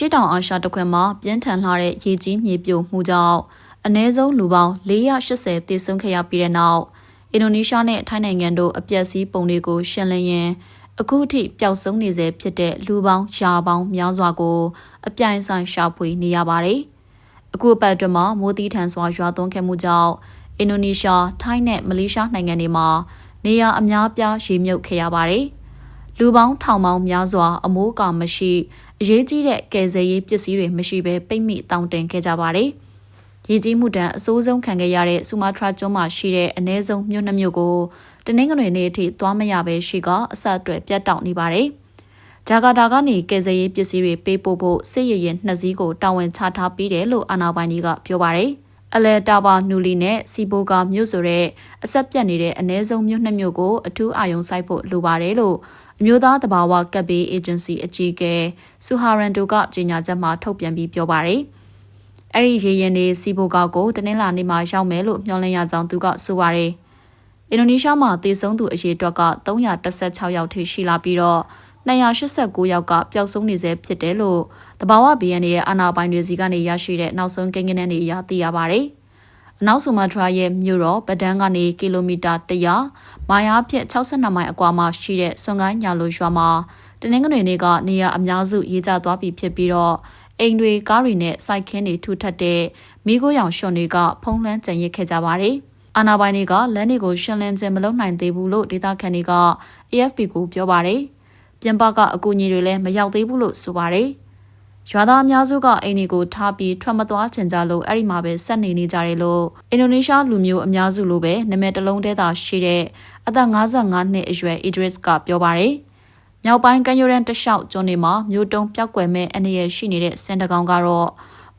ရှိတောင်အာရှတစ်ခွင်မှာပြင်းထန်လာတဲ့ရေကြီးမြေပြိုမှုကြောင့်အ ਨੇ ဆုံးလူပေါင်း480သေဆုံးခဲ့ရပြီးတဲ့နောက်အင်ဒိုနီးရှားနဲ့ထိုင်းနိုင်ငံတို့အပျက်စီးပုံတွေကိုရှင်းလင်းရင်းအခုအထိပျောက်ဆုံးနေစေဖြစ်တဲ့လူပေါင်းရာပေါင်းများစွာကိုအပြိုင်ဆိုင်ရှာဖွေနေရပါတယ်။အခုအပတ်အတွင်းမှာမိုးသီးထန်စွာရွာသွန်းခဲ့မှုကြောင့်အင်ဒိုနီးရှား၊ထိုင်းနဲ့မလေးရှားနိုင်ငံတွေမှာနေရာအများပြားရေမြုပ်ခဲ့ရပါတယ်။လူပေါင်းထောင်ပေါင်းများစွာအမိုးအကာမရှိ အရေးကြီးတဲ့ကယ်ဆယ်ရေးပစ္စည်းတွေမရှိဘဲပိတ်မိတောင်းတင်ခဲ့ကြပါတယ်။ရေကြီးမှုတန်းအဆိုးဆုံးခံခဲ့ရတဲ့ဆူမာထရာကျွန်းမှာရှိတဲ့အနည်းဆုံးမြို့နှမြို့ကိုတနင်္ဂနွေနေ့အထိသွားမရဘဲရှိကအဆက်အသွယ်ပြတ်တောက်နေပါတယ်။ဂျာကာတာကနေကယ်ဆယ်ရေးပစ္စည်းတွေပေးပို့ဖို့စစ်ရရင်နှစ်စီးကိုတာဝန်ချထားပြီးတယ်လို့အာဏာပိုင်တွေကပြောပါတယ်။အလဲတာဘာနူလီနဲ့စီဘိုကာမြို့ဆိုတဲ့အဆက်ပြတ်နေတဲ့အ ਨੇ ဆုံးမြို့နှစ်မြို့ကိုအထူးအာရုံစိုက်ဖို့လိုပါတယ်လို့ အမျိုးသားတဘာဝကပ်ဘေးအေဂျင်စီအကြီးအကဲဆူဟာရန်တိုကကြေညာချက်မှာထုတ်ပြန်ပြီးပြောပါတယ်။အဲ့ဒီရေရင်နေစီဘိုကာကိုတနင်္လာနေ့မှာရောက်မယ်လို့မျှော်လင့်ရကြောင်းသူကဆိုပါတယ်။အင်ဒိုနီးရှားမှာသေဆုံးသူအရေအတွက်က316ယောက်ထိရှိလာပြီးတော့289ယောက်ကပျောက်ဆုံးနေဆဲဖြစ်တယ်လို့တဘာဝဘီယန်ရဲ့အာနာပိုင်တွေစီကနေရရှိတဲ့နောက်ဆုံးကိန်းဂဏန်းတွေအရသိရပါတယ်။ အနောက်ဆူမာထရာရဲ့မြို့တော်ပဒန်းကနေကီလိုမီတာ100မိုင်အားဖြင့်62မိုင်အကွာမှာရှိတဲ့စွန်ကိုင်းညာလိုရွာမှာတနင်္ဂနွေနေ့ကနေရအများစုရေးကြသွားပြီဖြစ်ပြီးတော့အိမ်တွေကားတွေနဲ့စိုက်ခင်းတွေထူထပ်တဲ့မိခိုးရောင်ရှွန်တွေကဖုံးလွှမ်းကြံရစ်ခဲ့ကြပါတယ်။အာနာပိုင်တွေကလမ်းတွေကိုရှင်းလင်းခြင်းမလုပ်နိုင်သေးဘူးလို့ဒေသခံတွေက AFP ကိုပြောပါတယ်။ပြင်ပကအကူအညီတွေလည်းမရောက်သေးဘူးလို့ဆိုပါတယ်။ ရွာသားအများစုကအိမ်တွေကိုထားပြီးထွက်မသွားချင်ကြလို့အဲ့ဒီမှာပဲဆက်နေနေကြတယ်လို့အင်ဒိုနီးရှားလူမျိုးအများစုလိုပဲနာမည်တစ်လုံးတည်းသာရှိတဲ့အသက်55နှစ်အရွယ် Idris ကပြောပါတယ်။မြောက်ပိုင်းကမ်းရိုးတန်းတလျှောက်ကျွန်းတွေမှာမြို့တုံးပြောက်ကွယ်မဲ့အနေရရှိနေတဲ့စင်တကောင်ကတော့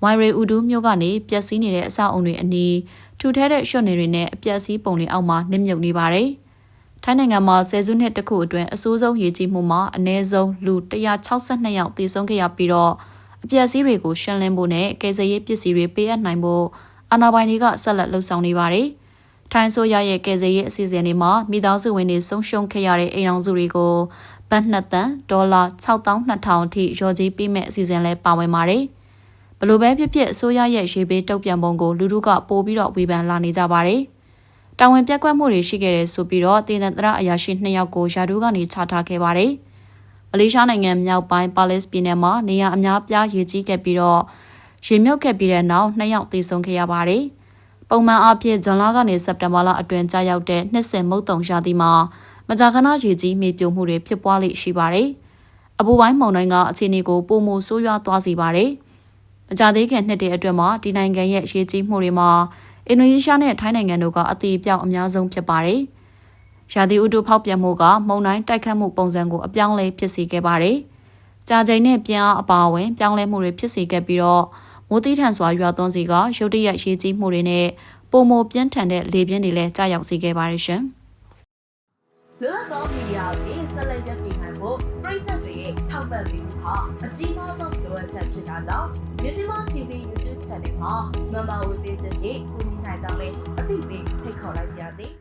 ဝိုင်ရီဥဒူးမြို့ကနေပျက်စီးနေတဲ့အဆောက်အုံတွေအနီးထူထဲတဲ့ရွှွနေတွေနဲ့အပျက်စီးပုံတွေအောက်မှာနစ်မြုပ်နေပါတယ်။ထိုင်းနိုင်ငံမှာဆယ်စုနှစ်တခုအတွင်းအဆိုးဆုံးရေကြီးမှုမှာအနည်းဆုံးလူ162ယောက်သေဆုံးခဲ့ရပြီးတော့ အပျက်စီးတွေကိုရှင်းလင်းဖို့နဲ့ကယ်ဆယ်ရေးပစ္စည်းတွေပေးအပ်နိုင်ဖို့အာဏာပိုင်တွေကဆက်လက်လှုပ်ဆောင်နေပါတယ်။ထိုင်းဆိုရရဲ့ကယ်ဆယ်ရေးအစီအစဉ်တွေမှာမိသားစုဝင်တွေဆုံးရှုံးခဲ့ရတဲ့အိမ်အောင်စုတွေကိုဘတ်နှစ်သန်းဒေါ်လာ6200အထိရော်ကြီးပေးမဲ့အစီအစဉ်လည်းပါဝင်ပါတယ်။ဘလို့ပဲဖြစ်ဖြစ်အစိုးရရဲ့ရေဘေးတုတ်ပြန်ပုံကိုလူထုကပို့ပြီးတော့ဝေဖန်လာနေကြပါတယ်။တာဝန်ပြက်ကွက်မှုတွေရှိခဲ့တယ်ဆိုပြီးတော့တင်နတရအရာရှိ2ယောက်ကိုယာဒူးကနေချထားခဲ့ပါတယ်။ မလေးရှားနိုင်ငံမြောက်ပိုင်းပါလစ်ပြည်နယ်မှာနေရအများပြားရေကြီးခဲ့ပြီးတော့ရေမြုပ်ခဲ့ပြီးတဲ့နောက်2ယောက်သေဆုံးခဲ့ရပါတယ်။ပုံမှန်အားဖြင့်ဇွန်လကနေစက်တင်ဘာလအတွင်းကြာရောက်တဲ့နှစ်စဉ်မုတ်တုံရာသီမှာမကြာခဏရေကြီးမြေပြိုမှုတွေဖြစ်ပွားလိရှိပါတယ်။အပူပိုင်းမုန်တိုင်းကအခြေအနေကိုပုံမဆိုးရွားသွားစေပါတယ်။မကြသေးခင်နှစ်တည်းအတွင်းမှာဒီနိုင်ငံရဲ့ရေးကြီးမှုတွေမှာအင်ဒိုနီးရှားနဲ့ထိုင်းနိုင်ငံတို့ကအသေးပြောက်အများဆုံးဖြစ်ပါတယ်။ ရာသီဥတုဖောက်ပြန်မှုကမုန်တိုင်းတိုက်ခတ်မှုပုံစံကိုအပြောင်းလဲဖြစ်စေခဲ့ပါတယ်။ကြာချိန်နဲ့ပြန်အားအပါအဝင်ပြောင်းလဲမှုတွေဖြစ်စေခဲ့ပြီးတော့မိုးတိထန်စွာရွာသွန်းစီကရုတ်တရက်ရေးကြီးမှုတွေနဲ့ပုံမပြင်းထန်တဲ့လေပြင်းတွေလည်းကြာရောက်စေခဲ့ပါတယ်ရှင်။လွတ်သောမီဒီယာကိုဆက်လက်ရည်တည်နိုင်ဖို့ပြည်သက်တွေရဲ့ထောက်ပံ့ပေးမှုဟာအကြီးမားဆုံးလိုအပ်ချက်ဖြစ်တာကြောင့်မြစီမ TV YouTube Channel မှာမမဝေပေးခြင်းဖြင့်ကူညီနိုင်ကြောင်းလည်းအသိပေးဖိတ်ခေါ်လိုက်ပါရစေ။